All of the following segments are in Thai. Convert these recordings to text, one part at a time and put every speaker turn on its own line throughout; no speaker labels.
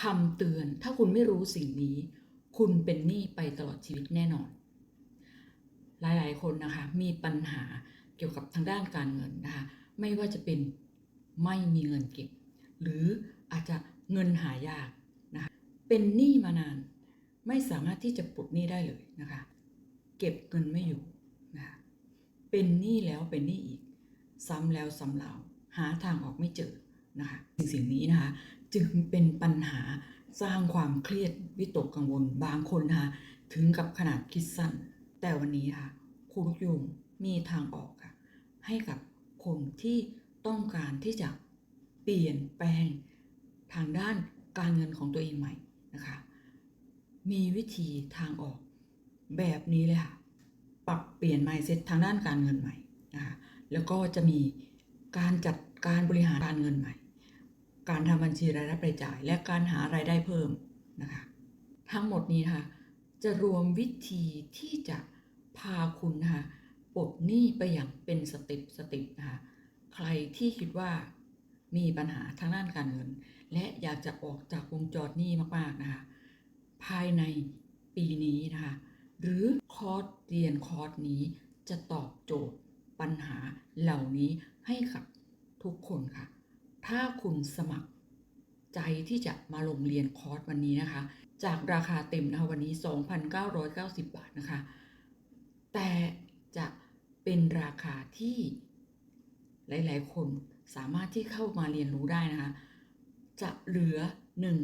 คำเตือนถ้าคุณไม่รู้สิ่งนี้ คุณเป็นหนี้ไปตลอดชีวิตแน่นอน หลายๆ คนนะคะ มีปัญหาเกี่ยวกับทางด้านการเงินนะคะ ไม่ว่าจะเป็นไม่มีเงินเก็บ หรืออาจจะเงินหายากนะคะเป็นหนี้มานาน ไม่สามารถที่จะปลดหนี้ได้เลยนะคะ เก็บเงินไม่อยู่นะคะเป็นหนี้แล้วเป็นหนี้อีก ซ้ำแล้วซ้ำเล่าหาทางออกไม่เจอ นะคะสิ่งสิ่งนี้นะคะ จึงเป็นปัญหาสร้างความเครียดวิตกกังวลบางคนนะคะถึงกับขนาดคิดสั้น แต่วันนี้ค่ะครูลูกยุงมีทางออกค่ะ ให้กับคนที่ต้องการที่จะเปลี่ยนแปลงทางด้านการเงินของตัวเองใหม่นะคะ มีวิธีทางออกแบบนี้เลยค่ะ ปรับเปลี่ยน mindset ทางด้านการเงินใหม่นะคะ แล้วก็จะมีการจัด การบริหารการเงินใหม่ การทำบัญชีรายรับรายจ่าย และการหารายได้เพิ่มนะคะทั้งหมดนี้นะคะจะรวมวิธีที่จะพาคุณนะคะปลดหนี้ไปอย่างเป็นสเต็ปสเต็ปนะคะใครที่คิดว่ามีปัญหาทางด้านการเงิน และอยากจะออกจากวงจรหนี้มากๆนะคะภายในปีนี้นะคะหรือคอร์สเรียนคอร์สนี้จะตอบโจทย์ปัญหาเหล่านี้ให้กับ ทุกคนค่ะ ถ้าคุณสมัครใจที่จะมาลงเรียนคอร์สวันนี้นะคะ จากราคาเต็มนะคะวันนี้ 2,990 บาทนะคะ แต่จะเป็นราคาที่หลาย ๆ คนสามารถที่เข้ามาเรียนรู้ได้นะคะ จะเหลือ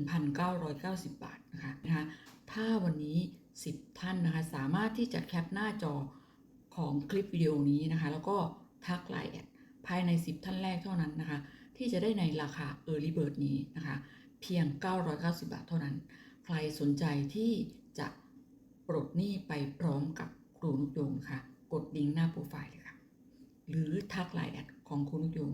1,990 บาทนะคะนะคะ ถ้าวันนี้ 10 ท่านนะคะ สามารถที่จะแคปหน้าจอของคลิปวิดีโอนี้นะคะ แล้วก็ทักไลน์แอด ภายใน 10 ท่านแรกเท่านั้นนะคะ ที่จะได้ในราคา Early Bird นี้นะคะ เพียง 990 บาทเท่านั้น ใครสนใจที่จะปลดหนี้ไปพร้อมกับครูนุกยงค่ะ กดดิงหน้าโปรไฟล์เลยค่ะ หรือทักไลน์แอดของครูนุกยง